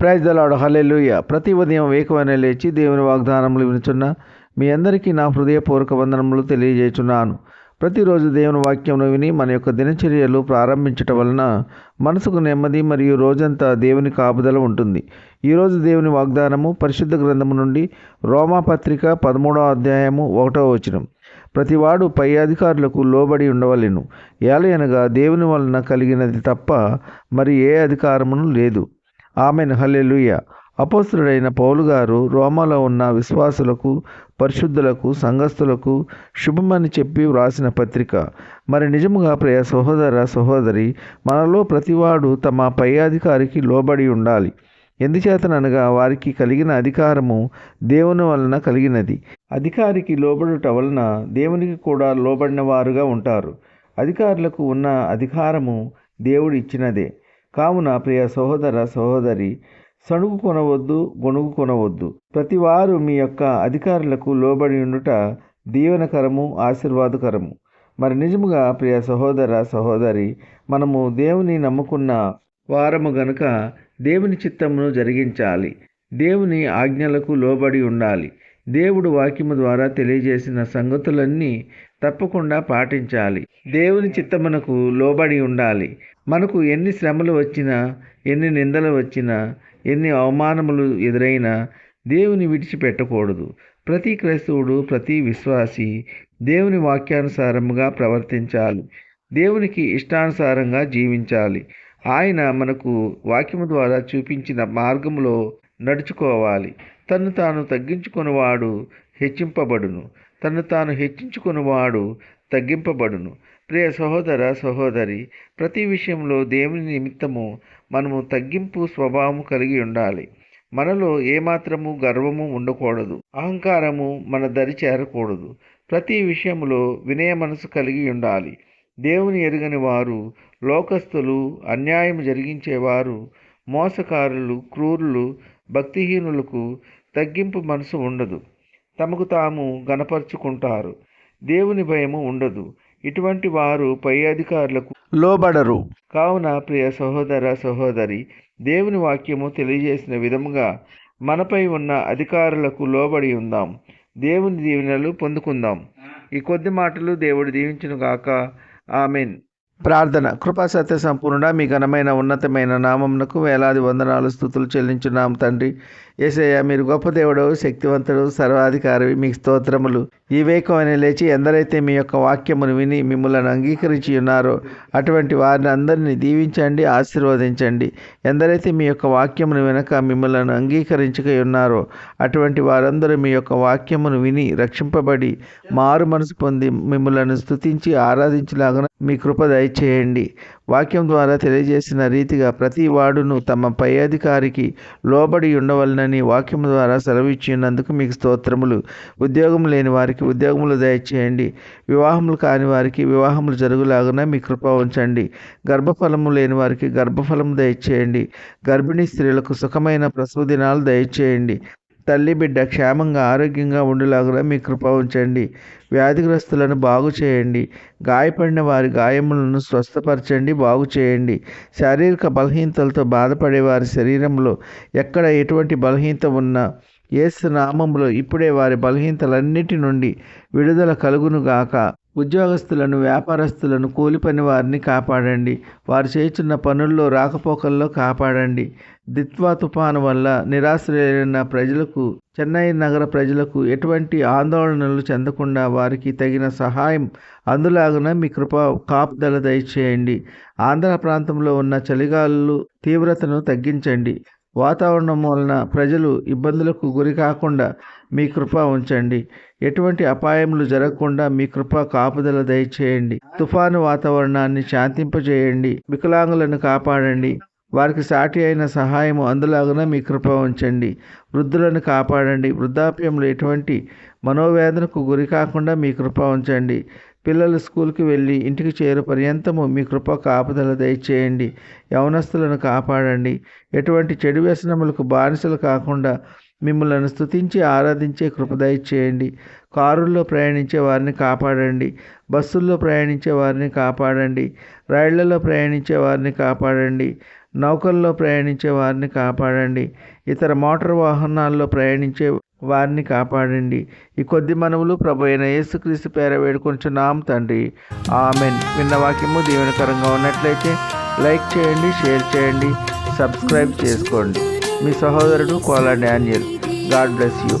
Praise దలాడు ప్రతి ఉదయం వేకువనే లేచి దేవుని వాగ్దానములు వినుచున్న మీ అందరికీ నా హృదయపూర్వక వందనములు తెలియజేస్తున్నాను ప్రతిరోజు దేవుని వాక్యమును విని మన యొక్క దినచర్యలు ప్రారంభించటం వలన మనసుకు నెమ్మది మరియు రోజంతా దేవుని కాపుదల ఉంటుంది. ఈరోజు దేవుని వాగ్దానము పరిశుద్ధ గ్రంథము నుండి రోమాపత్రిక పదమూడవ అధ్యాయము ఒకటో వచనం. ప్రతివాడు పై అధికారులకు లోబడి ఉండవలెను. ఏలయనగా దేవుని వలన కలిగినది తప్ప మరి ఏ అధికారమును లేదు. ఆమెను. హల్లెలూయ. అపోస్తుడైన పౌలు గారు రోమాలో ఉన్న విశ్వాసులకు పరిశుద్ధులకు సంఘస్థులకు శుభమని చెప్పి వ్రాసిన పత్రిక. మరి నిజముగా ప్రియ సహోదర సహోదరి మనలో ప్రతివాడు తమ పై అధికారికి లోబడి ఉండాలి. ఎందుచేతననగా వారికి కలిగిన అధికారము దేవుని వలన కలిగినది. అధికారికి లోబడుట వలన దేవునికి కూడా లోబడిన వారుగా ఉంటారు. అధికారులకు ఉన్న అధికారము దేవుడు ఇచ్చినదే. కావున ప్రియ సహోదర సహోదరి సణుగు కొనవద్దు గొణుగు కొనవద్దు ప్రతివారు మీ యొక్క అధికారులకు లోబడి ఉండుట దీవెనకరము ఆశీర్వాదకరము. మరి నిజముగా ప్రియ సహోదర సహోదరి మనము దేవుని నమ్ముకున్న వారము గనుక దేవుని చిత్తమును జరిగించాలి. దేవుని ఆజ్ఞలకు లోబడి ఉండాలి. దేవుడు వాక్యము ద్వారా తెలియజేసిన సంగతులన్నీ తప్పకుండా పాటించాలి. దేవుని చిత్తమునకు లోబడి ఉండాలి. మనకు ఎన్ని శ్రమలు వచ్చినా ఎన్ని నిందలు వచ్చినా ఎన్ని అవమానములు ఎదురైనా దేవుని విడిచిపెట్టకూడదు. ప్రతి క్రైస్తవుడు ప్రతి విశ్వాసి దేవుని వాక్యానుసారముగా ప్రవర్తించాలి. దేవునికి ఇష్టానుసారంగా జీవించాలి. ఆయన మనకు వాక్యము ద్వారా చూపించిన మార్గములో నడుచుకోవాలి. తను తాను తగ్గించుకునివాడు హెచ్చింపబడును. తను తాను హెచ్చించుకునివాడు తగ్గింపబడును. ప్రియ సహోదర సహోదరి ప్రతి విషయంలో దేవుని నిమిత్తము మనము తగ్గింపు స్వభావము కలిగి ఉండాలి. మనలో ఏమాత్రము గర్వము ఉండకూడదు. అహంకారము మన దరి చేరకూడదు. ప్రతి విషయంలో వినయ మనసు కలిగి ఉండాలి. దేవుని ఎరుగని వారు లోకస్తులు అన్యాయం జరిగించేవారు మోసకారులు క్రూరులు భక్తిహీనులకు తగ్గింపు మనసు ఉండదు. తమకు తాము గనపరుచుకుంటారు దేవుని భయము ఉండదు. ఇటువంటి వారు పై అధికారులకు లోబడరు. కావున ప్రియ సహోదర సహోదరి దేవుని వాక్యము తెలియజేసిన విధముగా మనపై ఉన్న అధికారులకు లోబడి ఉందాం. దేవుని దీవెనలు పొందుకుందాం. ఈ కొద్ది మాటలు దేవుడు దీవించును గాక ఆమెన్. ప్రార్థన. కృపా సత్య సంపూర్ణ మీ ఘనమైన ఉన్నతమైన నామమునకు వేలాది వందనాలు స్థుతులు చెల్లించున్నాం తండ్రి. ఏసయ్య మీరు గొప్ప దేవుడు శక్తివంతుడు సర్వాధికారి మీకు స్తోత్రములు. ఈ వేకమని లేచి ఎందరైతే మీ యొక్క వాక్యమును విని మిమ్మల్ని అంగీకరించి ఉన్నారో అటువంటి వారిని అందరినీ దీవించండి ఆశీర్వదించండి. ఎందరైతే మీ యొక్క వాక్యమును వినక మిమ్మల్ని అంగీకరించక ఉన్నారో అటువంటి వారందరూ మీ యొక్క వాక్యమును విని రక్షింపబడి మారు మనసు పొంది మిమ్మల్ని స్తుతించి ఆరాధించలాగా మీ కృప దయచేయండి. వాక్యం ద్వారా తెలియజేసిన రీతిగా ప్రతి వాడును తమ పై అధికారికి లోబడి ఉండవలనని వాక్యం ద్వారా సెలవిచ్చినందుకు మీకు స్తోత్రములు. ఉద్యోగం లేని వారికి ఉద్యోగములు దయచేయండి. వివాహములు కాని వారికి వివాహములు జరుగులాగున మీ కృప ఉంచండి. గర్భఫలము లేని వారికి గర్భఫలము దయచేయండి. గర్భిణీ స్త్రీలకు సుఖమైన ప్రసవ దినాలు దయచేయండి. తల్లి బిడ్డ క్షేమంగా ఆరోగ్యంగా ఉండేలాగా మీ కృప ఉంచండి. వ్యాధిగ్రస్తులను బాగు చేయండి. గాయపడిన వారి గాయములను స్వస్థపరచండి బాగు చేయండి. శారీరక బలహీనతలతో బాధపడే వారి శరీరంలో ఎక్కడ ఎటువంటి బలహీనత ఉన్నా ఏసు నామంలో ఇప్పుడే వారి బలహీనతలన్నిటి నుండి విడుదల కలుగును గాక. ఉద్యోగస్తులను వ్యాపారస్తులను కూలిపని వారిని కాపాడండి. వారు చేస్తున్న పనుల్లో రాకపోకల్లో కాపాడండి. దిత్వా తుఫాను వల్ల నిరాశ్రయులైన ప్రజలకు చెన్నై నగర ప్రజలకు ఎటువంటి ఆందోళనలు చెందకుండా వారికి తగిన సహాయం అందులాగున మీ కృప కాపుదల దయచేయండి. ఆంధ్ర ప్రాంతంలో ఉన్న చలిగాలు తీవ్రతను తగ్గించండి. వాతావరణం వలన ప్రజలు ఇబ్బందులకు గురి కాకుండా మీ కృప ఉంచండి. ఎటువంటి అపాయములు జరగకుండా మీ కృప కాపుదల దయచేయండి. తుఫాను వాతావరణాన్ని శాంతింపజేయండి. వికలాంగులను కాపాడండి. వారికి సాటి అయిన సహాయం అందులాగున మీ కృప ఉంచండి. వృద్ధులను కాపాడండి. వృద్ధాప్యంలో ఎటువంటి మనోవేదనకు గురి కాకుండా మీ కృప ఉంచండి. పిల్లలు స్కూల్కి వెళ్ళి ఇంటికి చేరు పర్యంతము మీ కృప కాపుదల దయచేయండి. యవనస్తులను కాపాడండి. ఎటువంటి చెడు వ్యసనములకు బానిసలు కాకుండా మిమ్మల్ని స్తుతించి ఆరాధించే కృపదయ చేయండి కారుల్లో ప్రయాణించే వారిని కాపాడండి. బస్సుల్లో ప్రయాణించే వారిని కాపాడండి. రైళ్ళలో ప్రయాణించే వారిని కాపాడండి. నౌకల్లో ప్రయాణించే వారిని కాపాడండి. ఇతర మోటార్ వాహనాల్లో ప్రయాణించే వారిని కాపాడండి. ఈ కొద్ది మనవులు ప్రభు అయిన యేసుక్రీస్తు పేర వేడుకొంచున్నాం తండ్రి. ఆమెన్. విన్న వాక్యము దీవెనకరంగా ఉన్నట్లయితే లైక్ చేయండి షేర్ చేయండి సబ్స్క్రైబ్ చేసుకోండి. మీ సహోదరుడు Kola Daniel. God bless you.